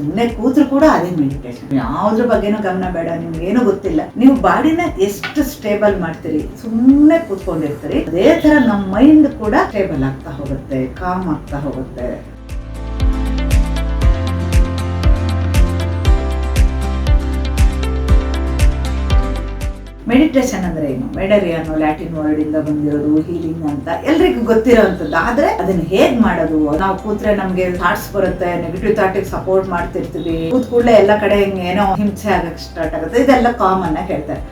ಸುಮ್ಮನೆ ಕೂತ್ರು ಕೂಡ ಅದೇ ಮೆಡಿಟೇಷನ್ ಯಾವ್ದ್ರ ಬಗ್ಗೆನೂ ಗಮನ ಬೇಡ ನಿಮ್ಗೆ ಗೊತ್ತಿಲ್ಲ. ನೀವು ಬಾಡಿನ ಎಷ್ಟು ಸ್ಟೇಬಲ್ ಮಾಡ್ತೀರಿ ಸುಮ್ಮನೆ ಕೂತ್ಕೊಂಡಿರ್ತೀರಿ, ಅದೇ ತರ ನಮ್ಮ ಮೈಂಡ್ ಕೂಡ ಸ್ಟೇಬಲ್ ಆಗ್ತಾ ಹೋಗುತ್ತೆ ಕಾಮ್ ಆಗ್ತಾ ಹೋಗುತ್ತೆ. ಮೆಡಿಟೇಷನ್ ಅಂದ್ರೆ ಏನು? ಮೆಡರಿ ಅನ್ನೋ ಲ್ಯಾಟಿನ್ ವರ್ಡ್ ಇಂದ ಬಂದಿರೋದು ಹೀಲಿಂಗ್ ಅಂತ ಎಲ್ರಿಗೂ ಗೊತ್ತಿರೋಂಥದ್ದು. ಆದ್ರೆ ಅದನ್ನ ಹೇಗ್ ಮಾಡೋದು? ನಾವು ಕೂತ್ರೆ ನಮ್ಗೆ ಥಾಟ್ಸ್ ಬರುತ್ತೆ ನೆಗೆಟಿವ್ ಥಾಟಿಗೆ ಸಪೋರ್ಟ್ ಮಾಡ್ತಿರ್ತೀವಿ. ಕೂತ್ ಕೂಡಲೇ ಎಲ್ಲ ಕಡೆ ಏನೋ ಹಿಂಸೆ ಆಗಕ್ಕೆ ಸ್ಟಾರ್ಟ್ ಆಗುತ್ತೆ. ಇದೆಲ್ಲ ಕಾಮನ್ ಆಗಿ ಹೇಳ್ತಾರೆ.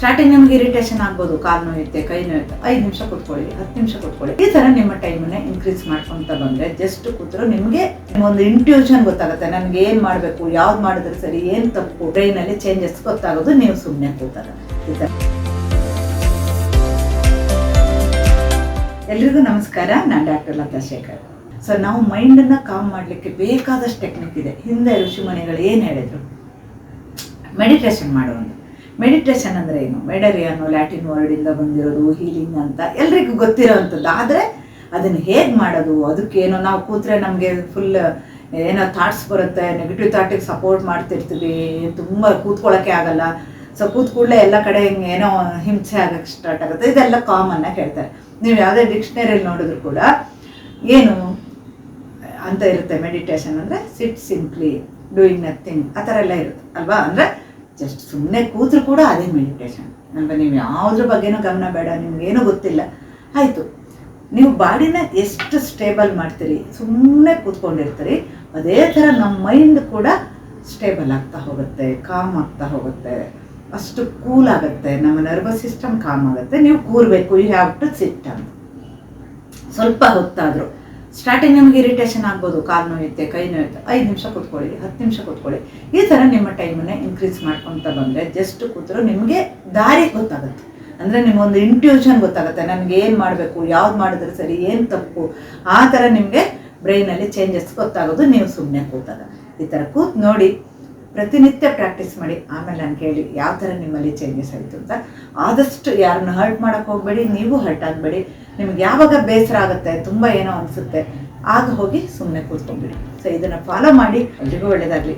ಸ್ಟಾರ್ಟಿಂಗ್ ನಿಮ್ಗೆ ಇರಿಟೇಷನ್ ಆಗ್ಬೋದು, ಕಾಲು ನೋಯುತ್ತೆ, ಕೈ ನೋಯುತ್ತೆ. ಐದು ನಿಮಿಷ ಕುತ್ಕೊಳ್ಳಿ, ಹತ್ತು ನಿಮಿಷ ಕುತ್ಕೊಳ್ಳಿ. ಈ ತರ ನಿಮ್ಮ ಟೈಮನ್ನ ಇನ್ಕ್ರೀಸ್ ಮಾಡ್ಕೊಂತ ಬಂದ್ರೆ ಜಸ್ಟ್ ಕೂತ್ರು ನಿಮ್ಗೆ ಒಂದು ಇಂಟ್ಯೂಷನ್ ಗೊತ್ತಾಗುತ್ತೆ. ನನ್ಗೆ ಏನ್ ಮಾಡ್ಬೇಕು, ಯಾವ್ದು ಮಾಡಿದ್ರೆ ಸರಿ, ಏನ್ ತಪ್ಪು ಬ್ರೈನ್ ಅಲ್ಲಿ ಚೇಂಜಸ್ ಗೊತ್ತಾಗೋದು ನೀವು ಸುಮ್ಮನೆ ಕೂತಾರ. ಈ ತರ ಎಲ್ರಿಗೂ ನಮಸ್ಕಾರ, ನಾನು ಡಾಕ್ಟರ್ ಲತಾ ಶೇಖರ್ ಸೊ ನಾವು ಮೈಂಡನ್ನು ಕಾಮ್ ಮಾಡಲಿಕ್ಕೆ ಬೇಕಾದಷ್ಟು ಟೆಕ್ನಿಕ್ ಇದೆ. ಹಿಂದೆ ಋಷಿಮುನಿಗಳು ಏನು ಹೇಳಿದ್ರು? ಮೆಡಿಟೇಷನ್ ಮಾಡುವಂತ ಮೆಡಿಟೇಷನ್ ಅಂದ್ರೆ ಏನು? ಮೆಡರಿ ಅನ್ನೋ ಲ್ಯಾಟಿನ್ ವರ್ಡ್ ಇಂದ ಬಂದಿರೋದು ಹೀಲಿಂಗ್ ಅಂತ ಎಲ್ರಿಗೂ ಗೊತ್ತಿರೋವಂಥದ್ದು ಆದರೆ ಅದನ್ನ ಹೇಗೆ ಮಾಡೋದು ಅದಕ್ಕೇನೋ ನಾವು ಕೂತ್ರೆ ನಮಗೆ ಫುಲ್ ಏನೋ ಥಾಟ್ಸ್ ಬರುತ್ತೆ ನೆಗೆಟಿವ್ ಥಾಟಿಗೆ ಸಪೋರ್ಟ್ ಮಾಡ್ತಿರ್ತೀವಿ, ತುಂಬ ಕೂತ್ಕೊಳ್ಳೋಕ್ಕೆ ಆಗಲ್ಲ. ಸೊ ಕೂತ್ ಎಲ್ಲ ಕಡೆ ಹಿಂಗೆ ಏನೋ ಹಿಂಸೆ ಆಗಕ್ಕೆ ಸ್ಟಾರ್ಟ್ ಆಗುತ್ತೆ. ಇದೆಲ್ಲ ಕಾಮನ್ ಆಗಿ ಹೇಳ್ತಾರೆ. ನೀವು ಯಾವುದೇ ಡಿಕ್ಷನರಿಯಲ್ಲಿ ನೋಡಿದ್ರು ಕೂಡ ಏನು ಅಂತ ಇರುತ್ತೆ. ಮೆಡಿಟೇಷನ್ ಅಂದರೆ ಸಿಟ್ ಸಿಂಪ್ಲಿ ಡೂಯಿಂಗ್ ನಥಿಂಗ್ ಆ ಥರ ಎಲ್ಲ ಇರುತ್ತೆ. ಅಲ್ವಾ? ಅಂದರೆ ಜಸ್ಟ್ ಸುಮ್ಮನೆ ಕೂತ್ರು ಕೂಡ ಅದೇ ಮೆಡಿಟೇಷನ್ ಅಲ್ವಾ ನೀವು ಯಾವುದ್ರ ಬಗ್ಗೆನೂ ಗಮನ ಬೇಡ, ನಿಮ್ಗೇನೂ ಗೊತ್ತಿಲ್ಲ. ಆಯಿತು. ನೀವು ಬಾಡಿನ ಎಷ್ಟು ಸ್ಟೇಬಲ್ ಮಾಡ್ತೀರಿ ಸುಮ್ಮನೆ ಕೂತ್ಕೊಂಡಿರ್ತೀರಿ, ಅದೇ ಥರ ನಮ್ಮ ಮೈಂಡ್ ಕೂಡ ಸ್ಟೇಬಲ್ ಆಗ್ತಾ ಹೋಗುತ್ತೆ ಕಾಮ್ ಆಗ್ತಾ ಹೋಗುತ್ತೆ. ಅಷ್ಟು ಕೂಲ್ ಆಗುತ್ತೆ, ನಮ್ಮ ನರ್ವಸ್ ಸಿಸ್ಟಮ್ ಕಾಮ್ ಆಗುತ್ತೆ. ನೀವು ಕೂರಬೇಕು ಯು ಹ್ಯಾವ್ ಟು ಸಿಟ್ ಅಂತ ಸ್ವಲ್ಪ ಹೊತ್ತಾದರೂ. ಸ್ಟಾರ್ಟಿಂಗ್ ನಿಮ್ಗೆ ಇರಿಟೇಷನ್ ಆಗ್ಬೋದು, ಕಾಲು ನೋಯುತ್ತೆ, ಕೈ ನೋಯುತ್ತೆ. ಐದು ನಿಮಿಷ ಕೂತ್ಕೊಳ್ಳಿ, ಹತ್ತು ನಿಮಿಷ ಕೂತ್ಕೊಳ್ಳಿ. ಈ ಥರ ನಿಮ್ಮ ಟೈಮನ್ನ ಇನ್ಕ್ರೀಸ್ ಮಾಡ್ಕೊತ ಬಂದರೆ ಜಸ್ಟ್ ಕೂತ್ರು ನಿಮಗೆ ದಾರಿ ಗೊತ್ತಾಗುತ್ತೆ. ಅಂದರೆ ನಿಮಗೊಂದು ಇಂಟ್ಯೂಷನ್ ಗೊತ್ತಾಗುತ್ತೆ, ನನಗೆ ಏನು ಮಾಡಬೇಕು, ಯಾವ್ದು ಮಾಡಿದ್ರೆ ಸರಿ, ಏನು ತಪ್ಪು. ಆ ಥರ ನಿಮಗೆ ಬ್ರೈನಲ್ಲಿ ಚೇಂಜಸ್ ಗೊತ್ತಾಗೋದು, ನೀವು ಸುಮ್ಮನೆ ಕೂತಾಗ ಈ ಥರ ಕೂತ್ ನೋಡಿ. ಪ್ರತಿನಿತ್ಯ ಪ್ರಾಕ್ಟೀಸ್ ಮಾಡಿ. ಆಮೇಲೆ ನಾನು ಕೇಳಿ, ಯಾವ ಥರ ನಿಮ್ಮಲ್ಲಿ ಚೇಂಜಸ್ ಆಯಿತು ಅಂತ. ಆದಷ್ಟು ಯಾರನ್ನ ಹರ್ಟ್ ಮಾಡೋಕ್ಕೆ ಹೋಗಬೇಡಿ, ನೀವು ಹರ್ಟ್ ಆಗಬೇಡಿ. ನಿಮ್ಗೆ ಯಾವಾಗ ಬೇಸರ ಆಗುತ್ತೆ, ತುಂಬ ಏನೋ ಅನಿಸುತ್ತೆ, ಆಗ ಹೋಗಿ ಸುಮ್ಮನೆ ಕೂತ್ಕೊಂಡ್ಬಿಡಿ. ಸೊ ಇದನ್ನು ಫಾಲೋ ಮಾಡಿ. ಎಲ್ರಿಗೂ ಒಳ್ಳೆಯದಾಗಲಿ